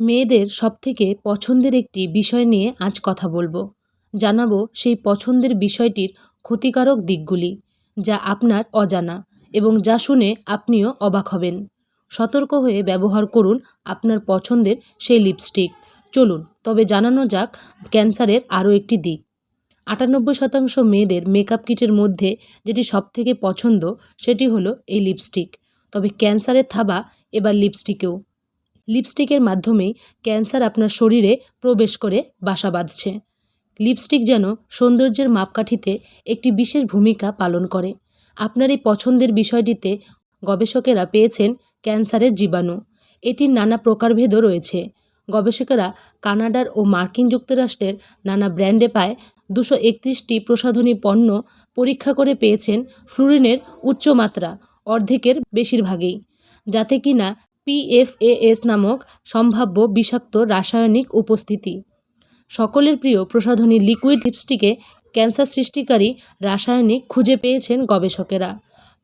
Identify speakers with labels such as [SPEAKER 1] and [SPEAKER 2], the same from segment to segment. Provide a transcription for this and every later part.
[SPEAKER 1] মেয়েদের সবথেকে পছন্দের একটি বিষয় নিয়ে আজ কথা বলব। জানাব সেই পছন্দের বিষয়টির ক্ষতিকারক দিকগুলি, যা আপনার অজানা এবং যা শুনে আপনিও অবাক হবেন। সতর্ক হয়ে ব্যবহার করুন আপনার পছন্দের সেই লিপস্টিক। চলুন, তবে জানানো যাক ক্যান্সারের আরও একটি দিক। আটানব্বই শতাংশ মেয়েদের মেকআপ কিটের মধ্যে যেটি সবথেকে পছন্দ, সেটি হলো এই লিপস্টিক। তবে ক্যান্সারের থাবা এবার লিপস্টিকেও। লিপস্টিকের মাধ্যমেই ক্যান্সার আপনার শরীরে প্রবেশ করে বাসা বাঁধছে। লিপস্টিক যেন সৌন্দর্যের মাপকাঠিতে একটি বিশেষ ভূমিকা পালন করে। আপনার এই পছন্দের বিষয়টিতে গবেষকেরা পেয়েছেন ক্যান্সারের জীবাণু। এটির নানা প্রকারভেদও রয়েছে। গবেষকেরা কানাডার ও মার্কিন যুক্তরাষ্ট্রের নানা ব্র্যান্ডে পায় দুশো একত্রিশটি প্রসাধনী পণ্য পরীক্ষা করে পেয়েছেন ফ্লুরিনের উচ্চমাত্রা অর্ধেকের বেশিরভাগই। যাতে কিনা পিএফএএস নামক সম্ভাব্য বিষাক্ত রাসায়নিক উপস্থিতি। সকলের প্রিয় প্রসাধনী লিকুইড লিপস্টিকে ক্যান্সার সৃষ্টিকারী রাসায়নিক খুঁজে পেয়েছেন গবেষকেরা।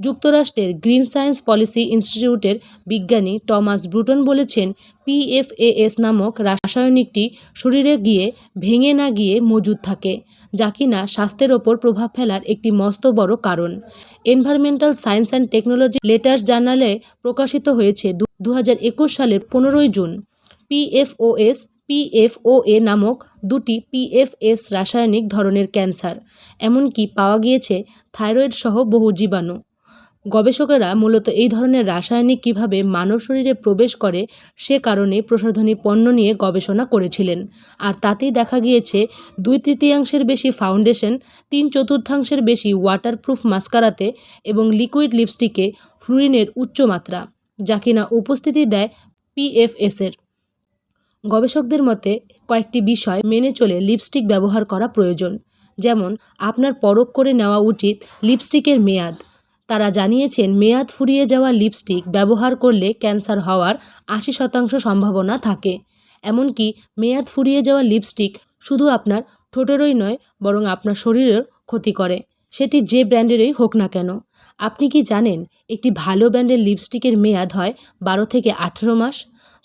[SPEAKER 1] যুক্তরাষ্ট্রের গ্রিন সায়েন্স পলিসি ইনস্টিটিউটের বিজ্ঞানী টমাস ব্রুটন বলেছেন পিএফএএস নামক রাসায়নিকটি শরীরে গিয়ে ভেঙে না গিয়ে মজুদ থাকে, যা কিনা স্বাস্থ্যের ওপর প্রভাব ফেলার একটি মস্ত বড় কারণ। Environmental science and technology letters জার্নালে প্রকাশিত হয়েছে দু হাজার একুশ সালের পনেরোই জুন পিএফওএস, পিএফওএ নামক দুটি পিএফএস রাসায়নিক ধরনের ক্যান্সার, এমনকি পাওয়া গিয়েছে থাইরয়েড সহ বহু জীবাণু। গবেষকেরা মূলত এই ধরনের রাসায়নিক কীভাবে মানব শরীরে প্রবেশ করে সে কারণে প্রসাধনী পণ্য নিয়ে গবেষণা করেছিলেন, আর তাতেই দেখা গিয়েছে দুই তৃতীয়াংশের বেশি ফাউন্ডেশন, তিন চতুর্থাংশের বেশি ওয়াটারপ্রুফ মাস্কারাতে এবং লিকুইড লিপস্টিকে ফ্লুরিনের উচ্চ মাত্রা যা কিনা উপস্থিতি দেয় পিএফএসের গবেষকদের মতে, কয়েকটি বিষয় মেনে চলে লিপস্টিক ব্যবহার করা প্রয়োজন। যেমন, আপনার পরখ করে নেওয়া উচিত লিপস্টিকের মেয়াদ। তারা জানিয়েছেন, মেয়াদ ফুরিয়ে যাওয়া লিপস্টিক ব্যবহার করলে ক্যান্সার হওয়ার আশি শতাংশ সম্ভাবনা থাকে। এমনকি, মেয়াদ ফুরিয়ে যাওয়া লিপস্টিক শুধু আপনার ঠোঁটেরই নয়, বরং আপনার শরীরের ক্ষতি করে। সেটি যে ব্র্যান্ডেরই হোক না কেন। আপনি কি জানেন একটি ভালো ব্র্যান্ডের লিপস্টিকের মেয়াদ হয় বারো থেকে আঠেরো মাস?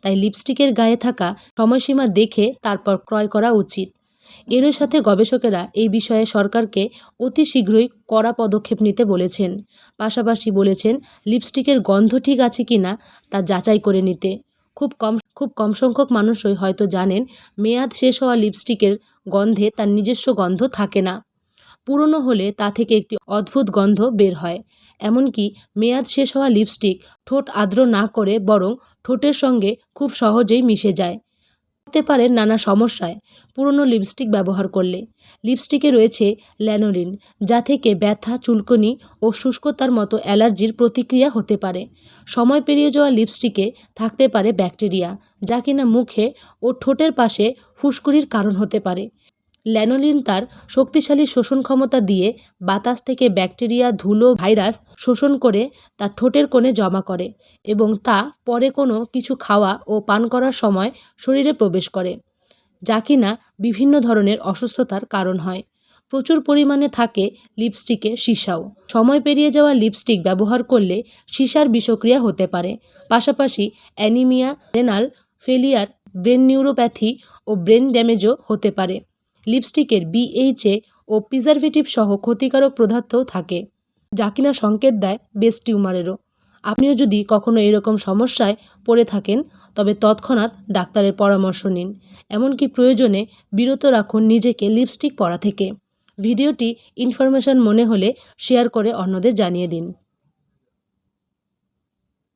[SPEAKER 1] তাই লিপস্টিকের গায়ে থাকা সময়সীমা দেখে তারপর ক্রয় করা উচিত। এরই সাথে গবেষকেরা এই বিষয়ে সরকারকে অতি শীঘ্রই কড়া পদক্ষেপ নিতে বলেছেন। পাশাপাশি বলেছেন, লিপস্টিকের গন্ধ ঠিক আছে কি না তা যাচাই করে নিতে। খুব কম খুব কম সংখ্যক মানুষই হয়তো জানেন, মেয়াদ শেষ হওয়া লিপস্টিকের গন্ধে তার নিজস্ব গন্ধ থাকে না। পুরনো হলে তা থেকে একটি অদ্ভুত গন্ধ বের হয়। এমনকি মেয়াদ শেষ হওয়া লিপস্টিক ঠোঁট আর্দ্র না করে বরং ঠোঁটের সঙ্গে খুব সহজেই মিশে যায়। হতে পারে নানা সমস্যায় পুরনো লিপস্টিক ব্যবহার করলে। লিপস্টিকে রয়েছে ল্যানোলিন, যা থেকে ব্যথা, চুলকনি ও শুষ্কতার মতো অ্যালার্জির প্রতিক্রিয়া হতে পারে। সময় পেরিয়ে যাওয়া লিপস্টিকে থাকতে পারে ব্যাকটেরিয়া, যা কিনা মুখে ও ঠোঁটের পাশে ফুসকুড়ির কারণ হতে পারে। ল্যানোলিন তার শক্তিশালী শোষণ ক্ষমতা দিয়ে বাতাস থেকে ব্যাকটেরিয়া, ধুলো, ভাইরাস শোষণ করে তার ঠোঁটের কোণে জমা করে এবং তা পরে কোনো কিছু খাওয়া ও পান করার সময় শরীরে প্রবেশ করে, যা কিনা বিভিন্ন ধরনের অসুস্থতার কারণ হয়। প্রচুর পরিমাণে থাকে লিপস্টিকে সীসাও। সময় পেরিয়ে যাওয়া লিপস্টিক ব্যবহার করলে সীসার বিষক্রিয়া হতে পারে। পাশাপাশি anaemia, renal, failure, brain neuropathy ও ব্রেন ড্যামেজও হতে পারে। লিপস্টিকের বিএইচএ ও প্রিজারভেটিভ সহ ক্ষতিকারক পদার্থও থাকে, যা কিনা সংকেত দেয় বেস্ট টিউমারেরও। আপনিও যদি কখনো এরকম সমস্যায় পড়ে থাকেন, তবে তৎক্ষণাৎ ডাক্তারের পরামর্শ নিন। এমনকি প্রয়োজনে বিরত রাখুন নিজেকে লিপস্টিক পরা থেকে। ভিডিওটি ইনফরমেশন মনে হলে শেয়ার করে অন্যদের জানিয়ে দিন।